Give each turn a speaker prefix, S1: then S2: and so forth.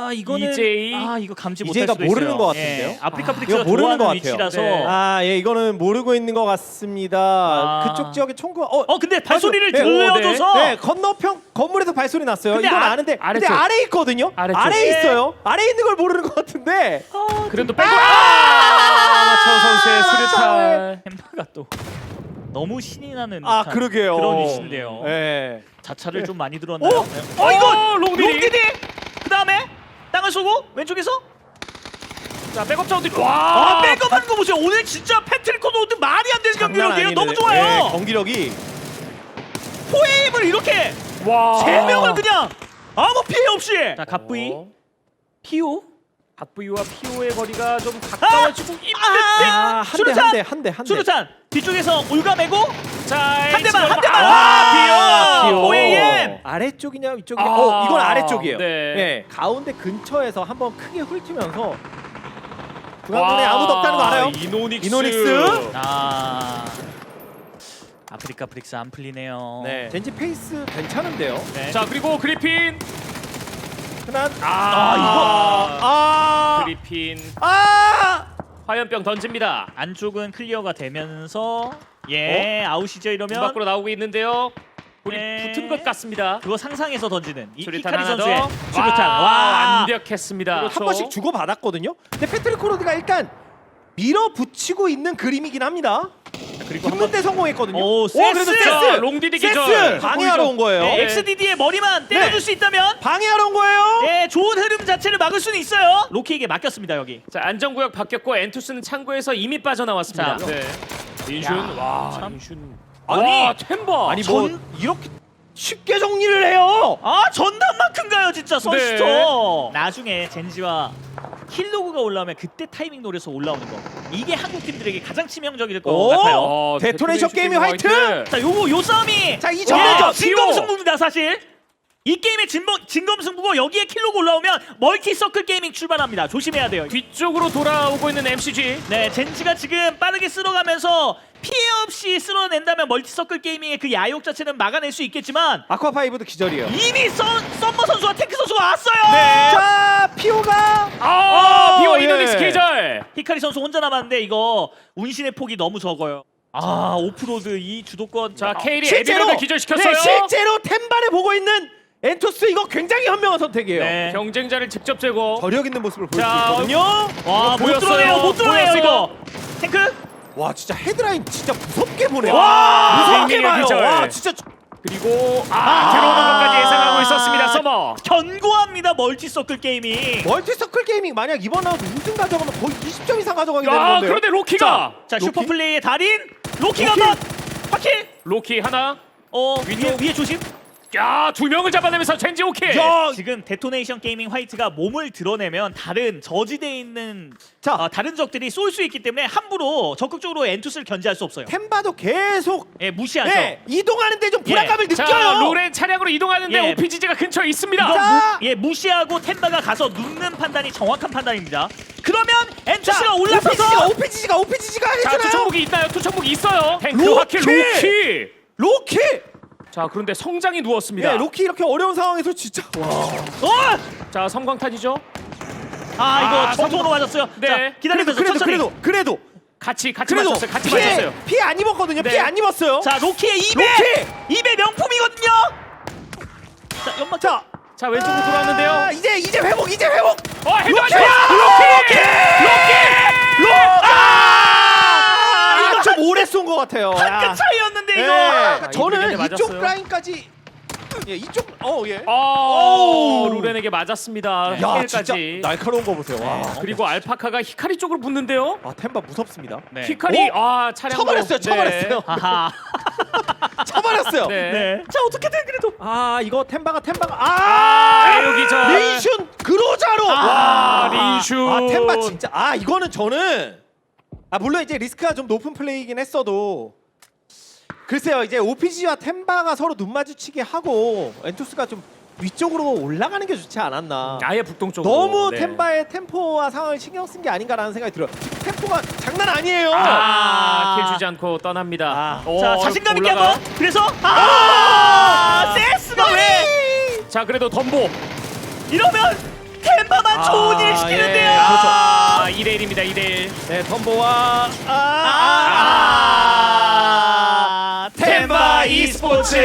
S1: 아 이거는
S2: EJ.
S1: 아 이거 감지 못할
S3: EJ가
S1: 수도
S3: 모르는
S1: 있어요.
S3: 것 같은데요?
S1: 예, 아프리카
S2: 아,
S1: 프릭스가
S3: 이거 모르는
S1: 좋아하는
S3: 것 같아요.
S1: 위치라서
S2: 네.
S3: 아, 예, 이거는 모르고 있는 것 같습니다.
S1: 아.
S3: 그쪽 지역에 총구. 어,
S1: 어 근데 발소리를
S3: 네,
S1: 들려줘서
S3: 네, 건너편 건물에서 발소리 났어요.
S1: 근데
S3: 이건
S1: 아-
S3: 아, 는데 근데
S2: 아래쪽.
S3: 아래 있거든요.
S2: 아래쪽.
S3: 아래
S1: 네.
S3: 있어요. 아래 있는 걸 모르는 것 같은데.
S2: 그래도 빼고 아! 아마추어 선수의 수류탄.
S1: 햄버가 또 너무 신이 나는
S3: 아,
S1: 듯한
S3: 그러게요.
S1: 그런 위치인데요.
S3: 예.
S1: 자차를 좀 많이 들었나요?
S3: 어?
S1: 네. 어 이거 그 다음에 쏘고 왼쪽에서
S2: 자 백업 자원들이
S1: 아,
S2: 와
S1: 백업하는 거 보세요. 오늘 진짜 패트릭 코너도 말이 안 되는 경기력이에요. 너무 좋아요.
S3: 예, 경기력이
S1: 포에임을 이렇게
S2: 와.
S1: 세 명을 그냥 아무 피해 없이. 자 갑부이
S2: 어.
S1: 피오.
S2: 박부이와 피오의 거리가 좀 가까워지고 있는데
S1: 아,
S3: 한대
S1: 수류탄!
S3: 한대 한대 한 대.
S1: 수류탄 뒤쪽에서 올가매고
S2: 자
S1: 한 대
S3: 아래쪽이냐 위쪽이냐?
S2: 아,
S3: 어, 이건 아래쪽이에요.
S2: 네.
S3: 예, 가운데 근처에서 한번 크게 훑으면서 중앙문에 아무도 없다는 거 알아요?
S2: 이노닉스.
S3: 이노닉스?
S1: 아 아프리카 프릭스 안 풀리네요.
S2: 네.
S3: 젠지 페이스 괜찮은데요.
S1: 네.
S2: 자 그리고 그리핀.
S3: 흔한
S2: 아,
S3: 이거 아
S2: 그리핀
S3: 아!
S2: 화염병 던집니다.
S1: 안쪽은 클리어가 되면서 예 아웃이죠
S2: 문
S1: 이러면
S2: 밖으로 나오고 있는데요. 우리
S1: 네.
S2: 붙은 것 같습니다.
S1: 그거 상상해서 던지는 이
S2: 수류탄
S1: 히카리
S2: 하나 더.
S1: 선수의 수류탄
S2: 와,
S1: 와
S2: 완벽했습니다.
S3: 한 번씩 주고 받았거든요. 근데 패트릭 코로드가 일단 밀어붙이고 있는 그림이긴 합니다.
S1: 그리고
S3: 힘든 때 성공했거든요.
S1: 오,
S3: 그래도
S1: 세스!
S2: 자, 롱디디 기절.
S3: 세스 방해하러 온 거예요.
S1: 네, XDD의 머리만 때려줄
S3: 네.
S1: 수 있다면
S3: 방해하러 온 거예요.
S1: 예 좋은 흐름 자체를 막을 수는 있어요. 로키에게 맡겼습니다 여기.
S2: 자 안전구역 바뀌었고 엔투스는 창고에서 이미 빠져나왔습니다.
S1: 자.
S2: 네. 인슌
S1: 야,
S2: 와
S1: 참.
S2: 인슌
S1: 아니,
S2: 와 템버
S3: 아니 뭐
S1: 전-
S3: 이렇게 쉽게 정리를 해요.
S1: 아 전담만큼 가요 진짜 선수터.
S2: 네.
S1: 나중에 젠지와 킬로그가 올라오면 그때 타이밍 노려서 올라오는 거. 이게 한국 팀들에게 가장 치명적일 것
S3: 오!
S1: 같아요.
S2: 어,
S3: 데토네이션 게임의 화이트!
S1: 자 요거 요 싸움이
S3: 자, 이
S1: 예,
S3: 정도죠.
S1: 진검 승부입니다 사실. 이 게임의 진범, 진검승부고 여기에 킬로그 올라오면 멀티 서클 게이밍 출발합니다. 조심해야 돼요.
S2: 뒤쪽으로 돌아오고 있는 MCG
S1: 네, 젠지가 지금 빠르게 쓸어가면서 피해 없이 쓸어낸다면 멀티 서클 게이밍의 그 야욕 자체는 막아낼 수 있겠지만
S3: 아쿠아 파이브도 기절이에요.
S1: 이미 선, 썸머 선수와 테크 선수가 왔어요.
S3: 자 피오가
S2: 아
S3: 어,
S2: 비와
S3: 예.
S2: 이노닉스 계절
S1: 히카리 선수 혼자 남았는데 이거 운신의 폭이 너무 적어요. 아 오프로드 이 주도권
S2: 자
S1: 아,
S2: 케일이
S3: 실제로
S2: 에비로를 기절시켰어요
S3: 네, 실제로 템바를 보고 있는 엔토스 이거 굉장히 현명한 선택이에요.
S1: 네.
S2: 경쟁자를 직접 제거
S3: 저력 있는 모습을
S2: 자,
S3: 있거든요.
S1: 와, 못
S2: 보였어요.
S1: 들어내요, 못 들어내요
S2: 보였어.
S1: 이거. 탱크?
S3: 와 진짜 헤드라인 진짜 무섭게 보네요.
S2: 와,
S3: 무섭게 봐요.
S2: 기절.
S3: 와 진짜
S2: 그리고 아, 들어오는 것까지 예상하고 있었습니다 서머
S1: 견고합니다 멀티 서클 게이밍.
S3: 멀티 서클 게이밍 만약 이번 라운드 우승 가져가면 거의 20점 이상 가져가게 되는
S2: 야
S3: 건데요.
S2: 그런데 로키가
S1: 자
S3: 로키?
S1: 슈퍼 플레이의 달인 로키가
S3: 로키?
S1: 확킬.
S2: 로키 하나
S1: 어. 위에 위에 조심.
S2: 야 두 명을 잡아내면서 젠지 오케이
S3: 야,
S1: 지금 데토네이션 게이밍 화이트가 몸을 드러내면 다른 저지대에 있는
S3: 자
S1: 어, 다른 적들이 쏠 수 있기 때문에 함부로 적극적으로 엔투스를 견제할 수 없어요.
S3: 템바도 계속
S1: 예 무시하죠.
S3: 네, 이동하는데 좀 불안감을
S2: 자
S3: 느껴요.
S2: 로렌 차량으로 이동하는데
S1: 예.
S2: OPGG가 근처에 있습니다
S1: 이거
S3: 자.
S1: 무, 예 무시하고 템바가 가서 눕는 판단이 정확한 판단입니다. 그러면 엔투스가 올라서서
S3: OPGG가 OPGG가 OPGG가
S2: 자
S3: 해주나요?
S2: 투척목이 있나요 투척목이 있어요 탱크
S3: 로키!
S2: 화킬 로키
S3: 로키.
S2: 자 그런데 성장이 누웠습니다
S3: 네, 로키 이렇게 어려운 상황에서 진짜 와.
S1: 어!
S2: 자 섬광탄이죠
S1: 아 이거
S2: 아,
S1: 정통으로. 맞았어요.
S2: 네.
S1: 자 기다리면서
S3: 그래도
S1: 천천히.
S3: 그래도 그래도
S2: 같이 같이
S3: 그래도
S2: 맞췄어요 같이
S3: 피해
S2: 맞췄어요
S3: 피해 안 입었거든요.
S2: 네.
S3: 피해 안 입었어요.
S1: 자 로키의 입에
S3: 로키!
S1: 입에 명품이거든요. 자 연막
S3: 자
S2: 자 왼쪽으로 돌아왔는데요
S3: 아, 이제 이제 회복 이제 회복.
S2: 어 헤드
S3: 로키!
S2: 로키
S3: 로키! 아! 이거 좀 오래 쏜 것 같아요.
S1: 한끗 차이
S3: 예.
S1: 이거.
S2: 아,
S3: 저는
S2: 이분에게
S3: 이쪽
S2: 맞았어요.
S3: 라인까지 예, 이쪽 어 예.
S2: 어
S3: 오우.
S2: 루렌에게 맞았습니다
S3: 야 진짜
S2: 힐까지
S3: 날카로운 거 보세요. 와.
S2: 그리고 알파카가 히카리 쪽으로 붙는데요
S3: 아 템바 무섭습니다.
S1: 네.
S2: 히카리
S3: 어?
S2: 아 차량으로
S3: 쳐버렸어요.
S2: 네.
S3: 쳐버렸어요.
S1: 하하.
S3: 쳐버렸어요.
S2: 네.
S1: 네. 자 어떻게든 그래도
S3: 아 이거 템바가 템바가
S2: 아,
S3: 아
S2: 여기 저
S3: 린슌 그로자로
S2: 와, 린슌.
S3: 아 템바 진짜 아 이거는 저는 아 물론 이제 리스크가 좀 높은 플레이이긴 했어도 글쎄요 이제 OPG와 템바가 서로 눈 마주치게 하고 엔투스가 좀 위쪽으로 올라가는 게 좋지 않았나
S2: 아예 북동쪽으로
S3: 너무
S2: 네.
S3: 템바의 템포와 상황을 신경 쓴 게 아닌가라는 생각이 들어요 템포가 장난 아니에요
S2: 아, 킬 주지 않고 떠납니다
S3: 아.
S2: 오,
S1: 자 자신감 있게
S2: 올라가요.
S1: 한번. 그래서 아 세스가 왜
S2: 자 그래도 덤보
S1: 이러면 템바 템바만 좋은 일 시키는데요.
S3: 예,
S2: 그렇죠. 아, 2대 1입니다. 2대 1.
S3: 네, 덤보와 아,
S1: 아,
S3: e 스포츠.